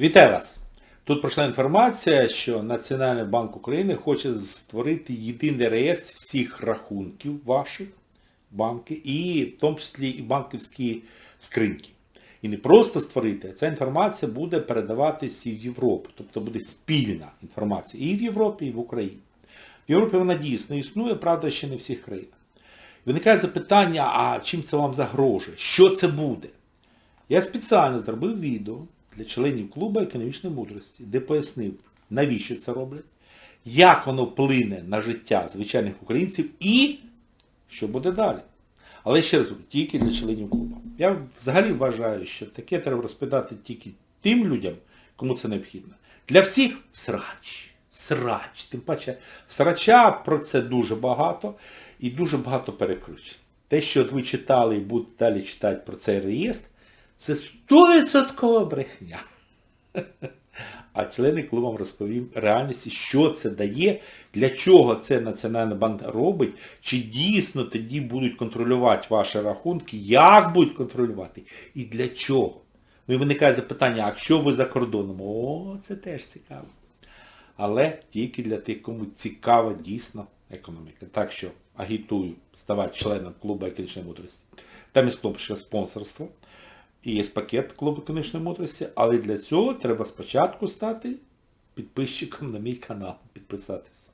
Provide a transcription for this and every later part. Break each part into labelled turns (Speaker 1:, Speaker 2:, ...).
Speaker 1: Вітаю вас! Тут пройшла інформація, що Національний банк України хоче створити єдиний реєстр всіх рахунків ваших банки, і в тому числі і банківські скриньки. І не просто створити, ця інформація буде передаватися і в Європу. Тобто буде спільна інформація і в Європі, і в Україні. В Європі вона дійсно існує, правда, ще не всіх країнах. Виникає запитання, а чим це вам загрожує? Що це буде? Я спеціально зробив відео для членів клубу економічної мудрості, де пояснив, навіщо це роблять, як воно вплине на життя звичайних українців і що буде далі. Але ще раз, тільки для членів клубу. Я взагалі вважаю, що таке треба розповідати тільки тим людям, кому це необхідно. Для всіх срач. Срач. Тим паче, срача про це дуже багато і дуже багато перекручень. Те, що от ви читали і будете далі читати про цей реєстр, це 100% брехня. А члени клубу вам розповім реальності, що це дає, для чого це Національний банк робить, чи дійсно тоді будуть контролювати ваші рахунки, як будуть контролювати і для чого. Ну і виникає запитання, а якщо ви за кордоном? О, це теж цікаво. Але тільки для тих, кому цікава дійсно економіка. Так що агітую ставати членом клубу економічної мудрості. Там є кнопочка спонсорство. І є пакет клубу книжної мудрості, але для цього треба спочатку стати підписчиком на мій канал, підписатися.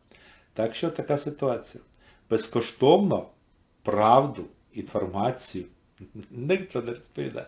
Speaker 1: Так що така ситуація. Безкоштовно правду, інформацію ніхто не розповідає.